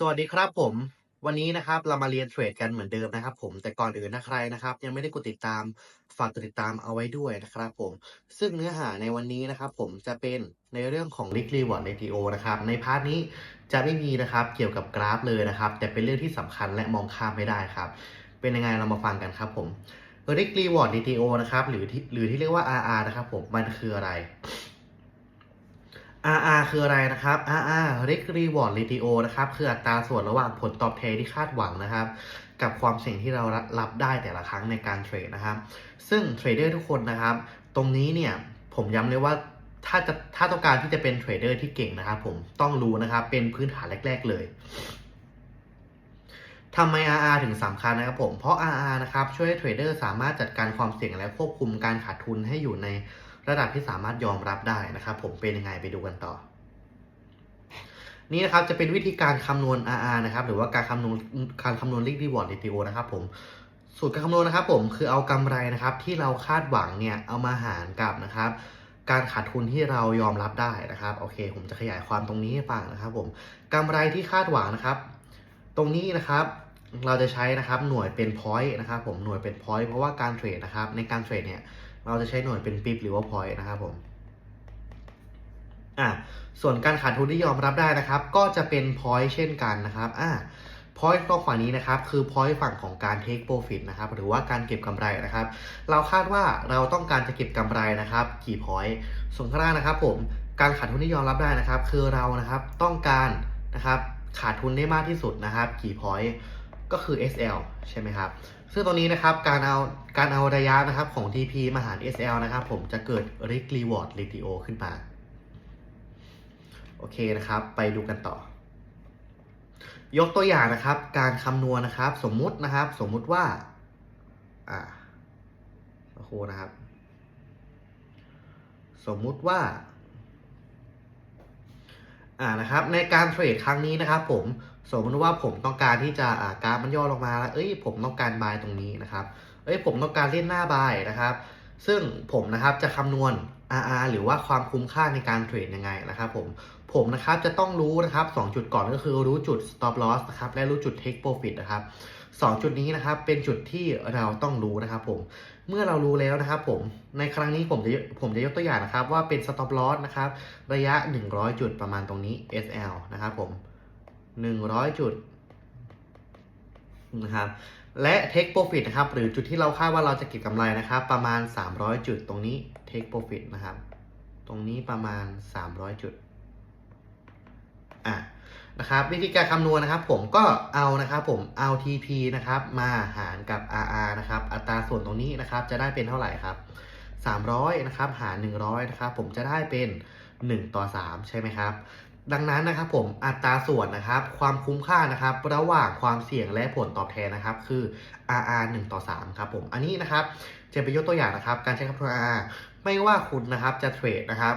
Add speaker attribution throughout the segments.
Speaker 1: สวัสดีครับผม วันนี้นะครับเรามาเรียนเทรดกันเหมือนเดิมนะครับ ผมแต่ก่อนอื่นนะใครนะครับ ยังไม่ได้กดติดตามฝากกดติดตามเอาไว้ด้วยนะครับผมซึ่งเนื้อหาในวันนี้นะครับ ผมจะเป็นในเรื่องของ r i c k Reward Ratio นะครับในพาร์ทนี้จะไม่มีนะครับเกี่ยวกับกราฟเลยนะครับ แต่เป็นเรื่องที่สำคัญและมองข้ามไม่ได้ครับ เป็นยังไงเรามาฟังกันครับผม r i c k Reward Ratio นะครับหรือที่หรือที่เรียกว่า RR นะครับผมมันคืออะไร RR คืออะไรนะครับ RR Risk Reward Ratio นะครับคืออัตราส่วนระหว่างผลตอบแทนที่คาดหวังนะครับ กับความเสี่ยงที่เรารับได้แต่ละครั้งในการเทรดนะครับ ซึ่งเทรดเดอร์ทุกคนนะครับ ตรงนี้เนี่ยผมย้ำเลยว่าถ้าจะถ้าต้องการที่จะเป็นเทรดเดอร์ที่เก่งนะครับผมต้องรู้นะครับเป็นพื้นฐานแรก ๆ เลยทำไม RR ถึงสำคัญนะครับผม เพราะ RR นะครับช่วยให้เทรดเดอร์สามารถจัดการความเสี่ยงและควบคุมการขาดทุนให้อยู่ใน ระดับที่สามารถยอมรับได้นะครับ ผมเป็นยังไงไปดูกันต่อ นี่นะครับจะเป็นวิธีการคำนวณ RR นะครับ หรือว่าการคำนวณการคำนวณ Risk Reward Ratio นะครับ ผมสูตรการคำนวณนะครับ ผมคือเอากำไรนะครับ ที่เราคาดหวังเนี่ยเอามาหารกับนะครับการขาดทุนที่เรายอมรับได้นะครับโอเค ผมจะขยายความตรงนี้ให้ฟังนะครับ ผมกำไรที่คาดหวังนะครับ ตรงนี้นะครับ เราจะใช้นะครับหน่วยเป็น point นะครับ ผมหน่วยเป็น point เพราะว่าการเทรดนะครับ ในการเทรดเนี่ย เราจะใช้หน่วยเป็นปิบหรือว่า point นะครับผมอะส่วนการขาดทุนที่ยอมรับได้นะครับ ก็จะเป็น point เช่นกันนะครับอะ point ข้อขวานี้นะครับ คือ point ฝั่งของการ take profit นะครับ หรือว่าการเก็บกำไรนะครับ เราคาดว่าเราต้องการจะเก็บกำไรนะครับ กี่ point ส่วนข้างล่างนะครับ ผมการขาดทุนที่ยอมรับได้นะครับ คือเรานะครับต้องการนะครับขาดทุนได้มากที่สุดนะครับ กี่ point ก็คือ SL ใช่ไหมครับ ซึ่งตรงนี้นะครับการเอาการเอาระยะนะครับของ TP มาหาร SL นะครับ ผมจะเกิด Risk Reward Ratio ขึ้นมา โอเคนะครับ ไปดูกันต่อ ยกตัวอย่างนะครับ การคำนวณนะครับ สมมุตินะครับ สมมุติว่า อ่าโอ้โหนะครับ สมมุติว่า อ่านะครับในการเทรดครั้งนี้นะครับผมสมมติว่าผมต้องการที่จะอ่ากราฟมันย่อลงมาแล้วเอ้ยผมต้องการบายตรงนี้นะครับเอ้ยผมต้องการเล่นหน้าบายนะครับ ซึ่งผมนะครับจะคำนวณ RR หรือว่าความคุ้มค่าในการเทรดยังไงนะครับผมผมนะครับจะต้องรู้นะครับ 2 จุดก่อนก็คือรู้จุด stop loss นะครับและรู้จุด take profit นะครับ 2 จุดนี้นะครับเป็นจุดที่เราต้องรู้นะครับผม เมื่อเรารู้แล้วนะครับผมในครั้งนี้ผมจะผมจะยกตัวอย่างนะครับ ว่าเป็น stop loss นะครับ ระยะ 100 จุดประมาณตรงนี้ SL นะครับผม 100 จุดนะครับและ take profit นะครับ หรือจุดที่เราคาดว่าเราจะเก็บกำไรนะครับ ประมาณ 300 จุดตรงนี้ take profit นะครับ ตรงนี้ประมาณ 300 จุดอะ นะครับวิธีการคำนวณนะครับ ผมก็เอานะครับ ผมเอา TP นะครับมาหารกับ RR นะครับ อัตราส่วนตรงนี้นะครับ จะได้เป็นเท่าไหร่ครับ 300นะครับหาร 100นะครับ ผมจะได้เป็น 1 ต่อ 3 ใช่ไหมครับ ดังนั้นนะครับผมอัตราส่วนนะครับ ความคุ้มค่านะครับ ระหว่างความเสี่ยงและผลตอบแทนนะครับ คือ RR 1 ต่อ 3 ครับผมอันนี้นะครับจะไปยกตัวอย่างนะครับ การใช้คำนวณ RR ไม่ว่าคุณนะครับจะเทรดนะครับ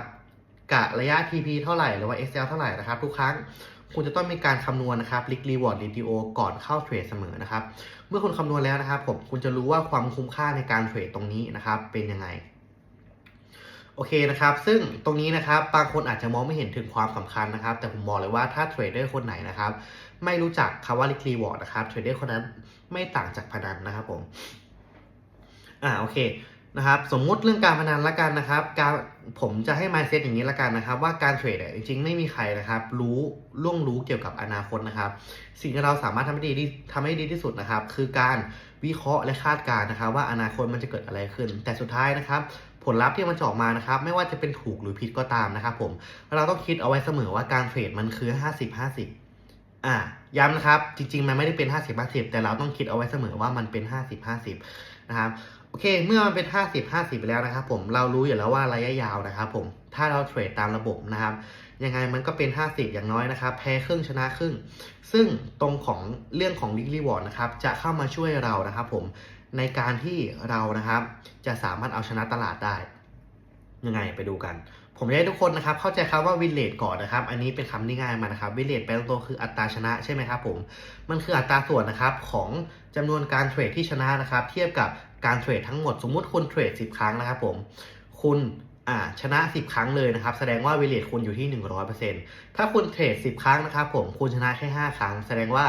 Speaker 1: กะระยะ TP เท่าไหร่หรือว่า SL เท่าไหร่นะครับ ทุกครั้ง คุณจะต้องมีการคำนวณนะครับ Risk Reward Ratio ก่อนเข้าเทรดเสมอนะครับ เมื่อคุณคำนวณแล้วนะครับผมคุณจะรู้ว่าความคุ้มค่าในการเทรดตรงนี้นะครับ เป็นยังไงโอเคนะครับ ซึ่งตรงนี้นะครับบางคนอาจจะมองไม่เห็นถึงความสำคัญนะครับ แต่ผมบอกเลยว่าถ้าเทรดเดอร์คนไหนนะครับ ไม่รู้จักคำว่า Risk Reward นะครับเทรดเดอร์คนนั้นไม่ต่างจากพนันนะครับผมอ่าโอเค นะครับสมมุติเรื่องการพนันละกันนะครับการผมจะให้ mindset อย่างนี้ละกันนะครับ ว่าการเทรดเนี่ยจริงๆ ไม่มีใครนะครับ รู้ล่วงรู้เกี่ยวกับอนาคตนะครับ สิ่งที่เราสามารถทำให้ดีที่ทำให้ดีที่สุดนะครับ คือการวิเคราะห์และคาดการณ์นะครับ ว่าอนาคตมันจะเกิดอะไรขึ้น แต่สุดท้ายนะครับ ผลลัพธ์ที่มันจะออกมานะครับ ไม่ว่าจะเป็นถูกหรือผิดก็ตามนะครับ ผมเราต้องคิดเอาไว้เสมอว่าการเทรดมันคือ 50 50อ่าย้ำนะครับ จริงๆ มันไม่ได้เป็น 50 50 แต่เราต้องคิดเอาไว้เสมอว่ามันเป็น 50 50 นะครับโอเค เมื่อมันเป็น 50 50 ไปแล้วนะครับ ผมเรารู้อยู่แล้วว่าระยะยาวนะครับ ผมถ้าเราเทรดตามระบบนะครับ ยังไงมันก็เป็น 50 อย่างน้อยนะครับ แพ้ครึ่งชนะครึ่ง ซึ่งตรงของเรื่องของ Risk Reward นะครับ จะเข้ามาช่วยเรานะครับ ผมในการที่เรานะครับ จะสามารถเอาชนะตลาดได้ ยังไงไปดูกัน ผมอยากให้ทุกคนนะครับเข้าใจครับว่าวินเลทก่อนนะครับ อันนี้เป็นคำที่ง่ายมานะครับวินเลทแปลตรงๆคืออัตราชนะใช่ไหมครับผมมันคืออัตราส่วนนะครับของจำนวนการเทรดที่ชนะนะครับ เทียบกับการเทรดทั้งหมดสมมุติคุณเทรด10 ครั้งนะครับผมคุณอ่าชนะ 10 ครั้งเลยนะครับ แสดงว่าวิเลตคุณอยู่ที่ 100%ถ้าคุณเทรด10 ครั้งนะครับผมคุณชนะแค่ 5 ครั้ง แสดงว่า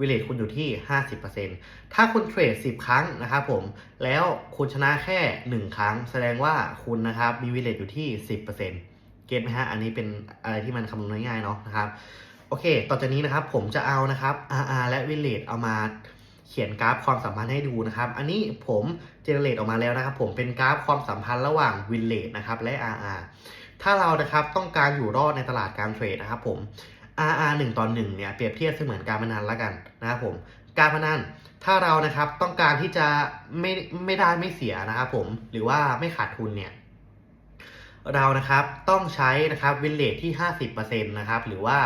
Speaker 1: วิเลตคุณอยู่ที่ 50%ถ้าคุณเทรด 10 ครั้งนะครับผม แล้วคุณชนะแค่ 1 ครั้ง แสดงว่าคุณนะครับมีวิเลตอยู่ที่ 10%เก็ตไหมฮะ อันนี้เป็นอะไรที่มันคำนวณง่ายๆเนาะนะครับ โอเค ต่อจากนี้นะครับผมจะเอานะครับ RR และวิเลตเอามาเขียนกราฟความสัมพันธ์ให้ดูนะครับ อันนี้ผมเจเนเรตออกมาแล้วนะครับ ผมเป็นกราฟความสัมพันธ์ระหว่างวิเลตนะครับและ RR ถ้าเรานะครับต้องการอยู่รอดในตลาดการเทรดนะครับผม RR 1ต่อ1เนี่ยเปรียบเทียบเสมือนการพนันละกันนะครับผมการพนันถ้าเรานะครับต้องการที่จะไม่ไม่ได้ไม่เสียนะครับผมหรือว่าไม่ขาดทุนเนี่ยเรานะครับต้องใช้นะครับวินเลทที่ 50%นะครับหรือว่า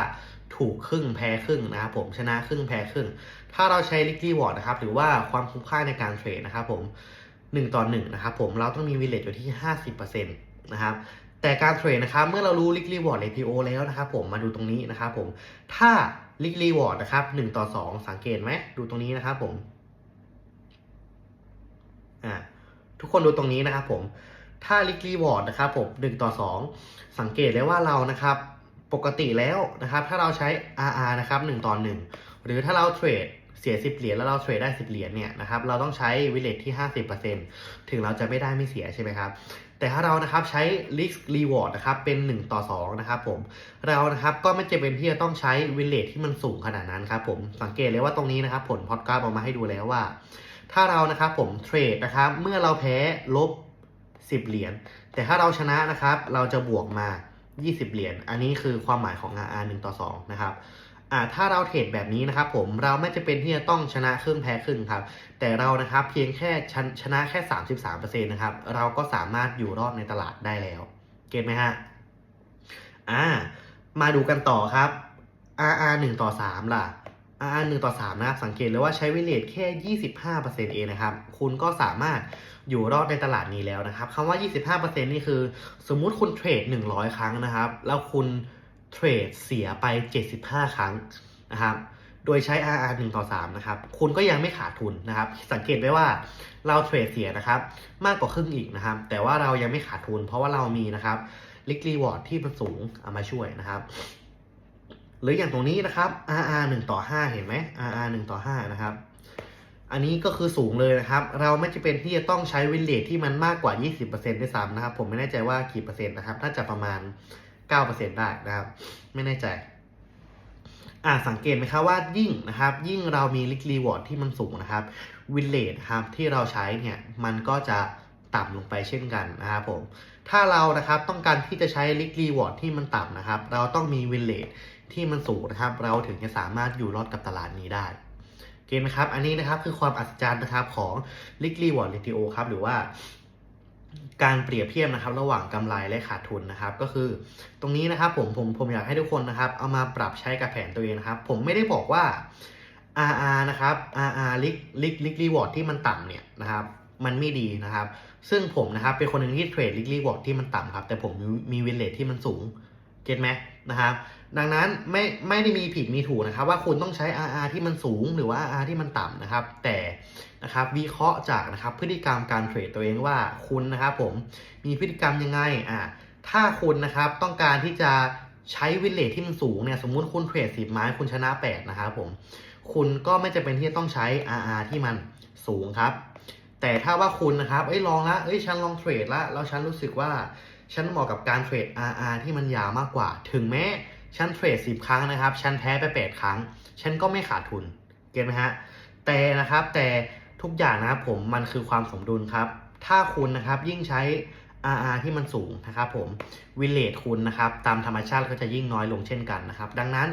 Speaker 1: ถูกครึ่งแพ้ครึ่งนะครับผมชนะครึ่งแพ้ครึ่ง ถ้าเราใช้ลิกลี่วอร์ดนะครับหรือว่าความคุ้มค่าในการเทรดนะครับผม1ต่อ1นะครับผมเราต้องมีวินเลทอยู่ที่ 50%นะครับ แต่การเทรดนะครับเมื่อเรารู้ลิกลี่วอร์ด APO แล้วนะครับผมมาดูตรงนี้นะครับผมถ้าลิกลี่วอร์ดนะครับ1ต่อ 2 สังเกตไหมดูตรงนี้นะครับผมอ่าทุกคนดูตรงนี้นะครับผมถ้าลิกลี่วอร์ดนะครับผม1ต่อ 2 สังเกตเลยว่าเรานะครับปกติแล้วนะครับ ถ้าเราใช้ RR นะครับ1ต่อ 1 หรือถ้าเราเทรดเสีย 10 เหรียญแล้วเราเทรดได้ 10 เหรียญเนี่ยนะครับเราต้องใช้วิเลทที่ 50%ถึงเราจะไม่ได้ไม่เสียใช่ไหมครับ แต่ถ้าเรานะครับใช้ risk reward นะครับเป็น 1 ต่อ 2 นะครับผมเรานะครับก็ไม่จำเป็นที่จะต้องใช้วิเลทที่มันสูงขนาดนั้นครับผมสังเกตเลยว่าตรงนี้นะครับผลพอดกราฟออกมาให้ดูแล้วว่า ถ้าเรานะครับผมเทรดนะครับเมื่อเราแพ้ลบ 10 เหรียญแต่ถ้าเราชนะนะครับเราจะบวกมา 20 เหรียญอันนี้คือความหมายของ RR 1ต่อ2นะครับ ถ้าเราเทรดแบบนี้นะครับผมเราไม่จะเป็นที่จะต้องชนะครึ่งแพ้ครึ่งครับ แต่เรานะครับเพียงแค่ชนชนะแค่ 33%นะครับเราก็สามารถอยู่รอดในตลาดได้แล้ว เก็ตไหมฮะอ่ามาดูกันต่อครับ RR 1ต่อ3ล่ะ RR 1ต่อ3นะครับสังเกตเลยว่าใช้วิเลทแค่ 25%เองนะครับคุณก็สามารถอยู่รอดในตลาดนี้แล้วนะครับคำว่า 25%นี่คือ สมมุติคุณเทรด 100 ครั้งนะครับ แล้วคุณ เทรดเสียไป 75 ครั้งนะครับโดยใช้ RR 1ต่อ3นะครับ คุณก็ยังไม่ขาดทุนนะครับ สังเกตไว้ว่าเราเทรดเสียนะครับ มากกว่าครึ่งอีกนะครับ แต่ว่าเรายังไม่ขาดทุน เพราะว่าเรามีนะครับลิกรีวอร์ดที่มันสูงเอามาช่วยนะครับ หรืออย่างตรงนี้นะครับ RR 1ต่อ5เห็นไหม RR 1ต่อ5นะครับ อันนี้ก็คือสูงเลยนะครับ เราไม่จะเป็นที่จะต้องใช้วินเลทที่มันมากกว่า 20%ด้วยซ้ำนะครับ ผมไม่แน่ใจว่ากี่เปอร์เซ็นต์นะครับ น่าจะประมาณ 9%ได้นะครับ ไม่แน่ใจ อ่าสังเกตไหมครับว่ายิ่งนะครับ ยิ่งเรามีลิกรีวอร์ดที่มันสูงนะครับวินเลทครับที่เราใช้เนี่ยมันก็จะต่ำลงไปเช่นกันนะครับผม ถ้าเรานะครับต้องการที่จะใช้ลิกรีวอร์ดที่มันต่ำนะครับ เราต้องมีวินเลทที่มันสูงนะครับ เราถึงจะสามารถอยู่รอดกับตลาดนี้ได้เกณฑ์นะครับ อันนี้นะครับคือความอัศจรรย์นะครับของลิกรีวอร์ดเรติโอครับหรือว่า การเปรียบเทียบนะครับระหว่างกำไรและขาดทุนนะครับ ก็คือตรงนี้นะครับผมผมผมอยากให้ทุกคนนะครับ เอามาปรับใช้กับแผนตัวเองนะครับ ผมไม่ได้บอกว่า RR นะครับ RR ลิกลิกลิกรีวอร์ดที่มันต่ำเนี่ยนะครับมันไม่ดีนะครับ ซึ่งผมนะครับเป็นคนหนึ่งที่เทรดลิกรีวอร์ดที่มันต่ำครับ แต่ผมมีวินเลทที่มันสูงเก็ตไหม นะครับ ดังนั้นไม่ไม่ได้มีผิดมีถูกนะครับ ว่าคุณต้องใช้ RR ที่มันสูงหรือว่า RR ที่มันต่ำนะครับ แต่นะครับวิเคราะห์จากนะครับพฤติกรรมการเทรดตัวเองว่าคุณนะครับผมมีพฤติกรรมยังไงอ่าถ้าคุณนะครับต้องการที่จะใช้วินเลทที่มันสูงเนี่ยสมมุติคุณเทรดสิบไม้คุณชนะ8นะครับผมคุณก็ไม่จำเป็นที่จะต้องใช้ RR ที่มันสูงครับ แต่ถ้าว่าคุณนะครับเอ้ยลองละเอ้ยฉันลองเทรดละแล้วฉันรู้สึกว่า ฉันเหมาะกับการเทรด RR ที่มันยาวมากกว่า ถึงแม้ฉันเทรด 10 ครั้งนะครับ ฉันแพ้ไป 8 ครั้ง ฉันก็ไม่ขาดทุน เก็ตไหมฮะ แต่นะครับแต่ทุกอย่างนะครับผมมันคือความสมดุลครับ ถ้าคุณนะครับยิ่งใช้ RR ที่มันสูงนะครับผมวิเลทคุณนะครับตามธรรมชาติก็จะยิ่งน้อยลงเช่นกันนะครับ ดังนั้น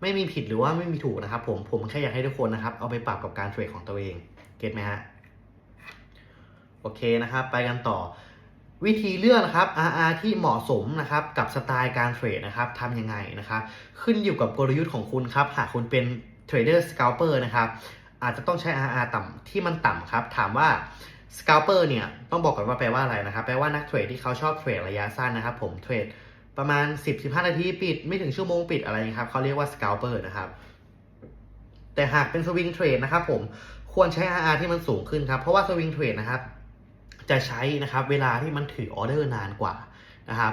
Speaker 1: ไม่มีผิดหรือว่าไม่มีถูกนะครับ ผมผมแค่อยากให้ทุกคนนะครับเอาไปปรับกับการเทรดของตัวเอง เก็ตไหมฮะ โอเคนะครับ ไปกันต่อ วิธีเลือกนะครับ RR ที่เหมาะสมนะครับกับสไตล์การเทรดนะครับทำยังไงนะครับขึ้นอยู่กับกลยุทธ์ของคุณครับ หากคุณเป็นเทรดเดอร์สกลเปอร์นะครับอาจจะต้องใช้ RR ต่ำที่มันต่ำครับ ถามว่าสกลเปอร์เนี่ยต้องบอกก่อนว่าแปลว่าอะไรนะครับ แปลว่านักเทรดที่เขาชอบเทรดระยะสั้นนะครับ ผมเทรดประมาณ 10-15 นาทีปิด ไม่ถึงชั่วโมงปิดอะไรนะครับเขาเรียกว่าสกลเปอร์นะครับแต่หากเป็นสวิงเทรดนะครับผมควรใช้ RR ที่มันสูงขึ้นครับ เพราะว่าสวิงเทรดนะครับ จะใช้นะครับเวลาที่มันถือออเดอร์นานกว่านะครับ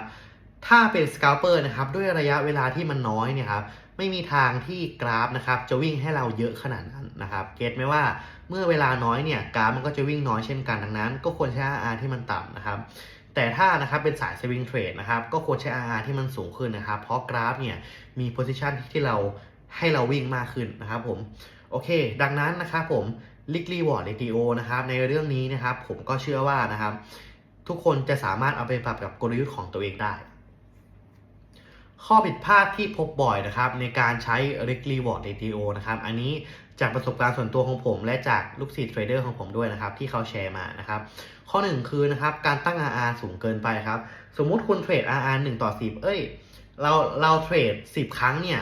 Speaker 1: ถ้าเป็น scalper นะครับด้วยระยะเวลาที่มันน้อยเนี่ยครับไม่มีทางที่กราฟนะครับจะวิ่งให้เราเยอะขนาดนั้นนะครับเก็ตไหมว่าเมื่อเวลาน้อยเนี่ยกราฟมันก็จะวิ่งน้อยเช่นกันดังนั้น ก็ควรใช้ RR ที่มันต่ำนะครับแต่ถ้านะครับเป็นสาย swing trade นะครับก็ควรใช้ RR ที่มันสูงขึ้นนะครับ เพราะกราฟเนี่ยมี position ที่เราให้เราวิ่งมากขึ้นนะครับผมโอเค ดังนั้นนะครับผม ลิกรีวอร์ด ratio นะครับในเรื่องนี้นะครับ ผมก็เชื่อว่านะครับ ทุกคนจะสามารถเอาไปปรับกับกลยุทธ์ของตัวเองได้ ข้อผิดพลาดที่พบบ่อยนะครับ ในการใช้ Risk Reward Ratio นะครับ อันนี้จากประสบการณ์ส่วนตัวของผม และจากลูกศิษย์เทรดเดอร์ของผมด้วยนะครับ ที่เขาแชร์มานะครับ ข้อหนึ่งคือนะครับ การตั้ง RR สูงเกินไปครับ สมมุติคุณเทรด RR 1 ต่อ 10 เอ้ย เราเราเทรด 10 ครั้งเนี่ย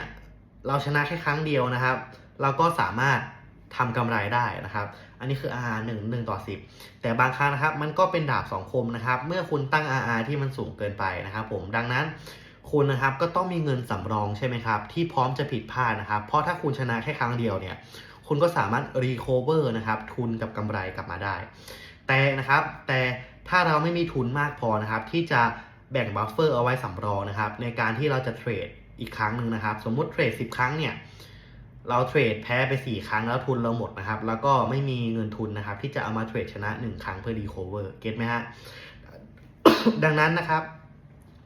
Speaker 1: เราชนะแค่ครั้งเดียวนะครับ เราก็สามารถ ทำกำไรได้นะครับ อันนี้คือ RR 1 1ต่อ 10 แต่บางครั้งนะครับ มันก็เป็นดาบสองคมนะครับ เมื่อคุณตั้ง RR ที่มันสูงเกินไปนะครับ ผม ดังนั้นคุณนะครับก็ต้องมีเงินสำรองใช่ไหมครับ ที่พร้อมจะผิดพลาดนะครับ เพราะถ้าคุณชนะแค่ครั้งเดียวเนี่ย คุณก็สามารถรีคอเวอร์นะครับทุนกับกำไรกลับมาได้ แต่นะครับ แต่ถ้าเราไม่มีทุนมากพอนะครับ ที่จะแบ่งบัฟเฟอร์เอาไว้สำรองนะครับ ในการที่เราจะเทรดอีกครั้งหนึ่งนะครับ สมมุติเทรด10 ครั้งเนี่ย เราเทรดแพ้ไป 4 ครั้งแล้วทุนเราหมดนะครับ แล้วก็ไม่มีเงินทุนนะครับ ที่จะเอามาเทรดชนะ 1 ครั้งเพื่อรีโคเวอร์เก็ตไหมฮะดังนั้นนะครับ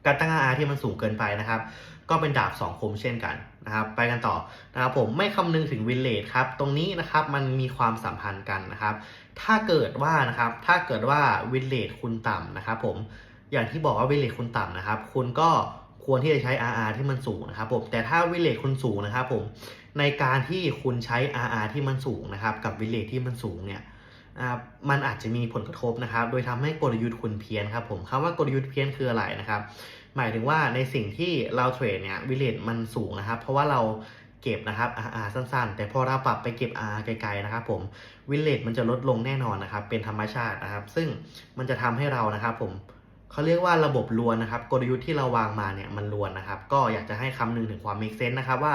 Speaker 1: การตั้ง RR ที่มันสูงเกินไปนะครับ ก็เป็นดาบสองคมเช่นกันนะครับ ไปกันต่อนะครับผมไม่คำนึงถึงวินเลทครับ ตรงนี้นะครับมันมีความสัมพันธ์กันนะครับ ถ้าเกิดว่านะครับ ถ้าเกิดว่าวินเลทคุณต่ำนะครับ ผมอย่างที่บอกว่าวินเลทคุณต่ำนะครับ คุณก็ ควรที่จะใช้ RR ที่มันสูงนะครับผมแต่ถ้าวิเลทคุณสูงนะครับผมในการที่คุณใช้ RR ที่มันสูงนะครับกับวิเลทที่มันสูงเนี่ยมันอาจจะมีผลกระทบนะครับ โดยทำให้กลยุทธ์คุณเพี้ยนครับผมคำว่ากลยุทธ์เพี้ยนคืออะไรนะครับ หมายถึงว่าในสิ่งที่เราเทรดเนี่ยวิเลตมันสูงนะครับ เพราะว่าเราเก็บนะครับ RR สั้นๆ แต่พอเราปรับไปเก็บ RR ไกลๆนะครับผมวิเลตมันจะลดลงแน่นอนนะครับ เป็นธรรมชาตินะครับ ซึ่งมันจะทำให้เรานะครับผม เขาเรียกว่าระบบลวนนะครับ กลยุทธ์ที่เราวางมาเนี่ยมันลวนนะครับ ก็อยากจะให้คำนึงถึงความ make sense นะครับว่า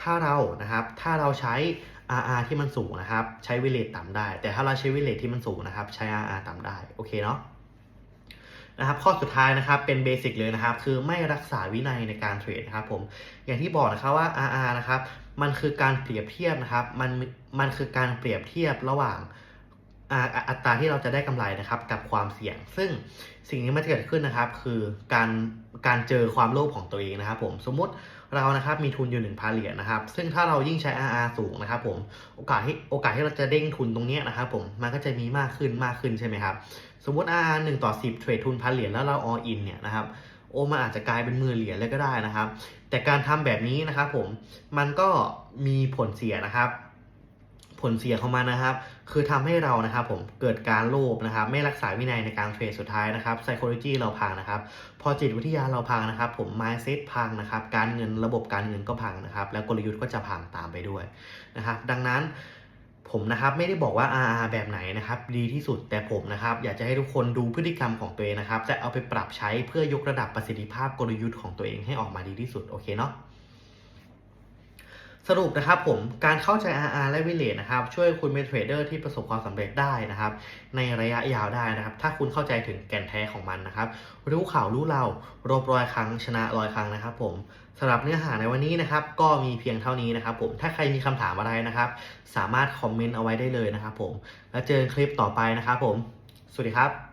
Speaker 1: ถ้าเรานะครับถ้าเราใช้ RR ที่มันสูงนะครับ ใช้วิเลตต่ำได้ แต่ถ้าเราใช้วิเลตที่มันสูงนะครับ ใช้ RR ต่ำได้ โอเคเนาะนะครับข้อสุดท้ายนะครับเป็นเบสิกเลยนะครับ คือไม่รักษาวินัยในการเทรดนะครับผมอย่างที่บอกนะครับว่า RR นะครับมันคือการเปรียบเทียบนะครับมันมันคือการเปรียบเทียบระหว่าง อัตราที่เราจะได้กำไรนะครับกับความเสี่ยง ซึ่งสิ่งนี้มันจะเกิดขึ้นนะครับ คือการการเจอความโลภของตัวเองนะครับผมสมมติเรานะครับมีทุนอยู่1,000เหรียญนะครับ ซึ่งถ้าเรายิ่งใช้ RR สูงนะครับผมโอกาสที่โอกาสที่เราจะเด้งทุนตรงนี้นะครับผมมันก็จะมีมากขึ้นมากขึ้นใช่ไหมครับสมมติ RR 1ต่อ 10 เทรดทุนพันเหรียญแล้วเรา all in เนี่ยนะครับโอ้มันอาจจะกลายเป็นหมื่นเหรียญเลยก็ได้นะครับ แต่การทำแบบนี้นะครับผมมันก็มีผลเสียนะครับ ผลเสียของมันนะครับ คือทำให้เรานะครับผมเกิดการโลภนะครับ ไม่รักษาวินัยในการเทรดสุดท้ายนะครับ psychology เราพังนะครับ พอจิตวิทยาเราพังนะครับ ผม mindset พังนะครับ การเงินระบบการเงินก็พังนะครับ แล้วกลยุทธ์ก็จะพังตามไปด้วยนะครับ ดังนั้นผมนะครับไม่ได้บอกว่า RR แบบไหนนะครับดีที่สุดแต่ผมนะครับอยากจะให้ทุกคนดูพฤติกรรมของตัวเองนะครับจะเอาไปปรับใช้เพื่อยกระดับประสิทธิภาพกลยุทธ์ของตัวเองให้ออกมาดีที่สุดโอเคเนาะ สรุปนะครับผมการเข้าใจ RR และวิเลตนะครับช่วยคุณเป็นเทรดเดอร์ที่ประสบความสำเร็จได้นะครับในระยะยาวได้นะครับ ถ้าคุณเข้าใจถึงแก่นแท้ของมันนะครับ รู้ข่าวรู้เรารบรอยครั้งชนะร้อยครั้งนะครับผมสำหรับเนื้อหาในวันนี้นะครับ ก็มีเพียงเท่านี้นะครับผมถ้าใครมีคำถามอะไรนะครับ สามารถคอมเมนต์เอาไว้ได้เลยนะครับผมแล้วเจอกันคลิปต่อไปนะครับผม สวัสดีครับ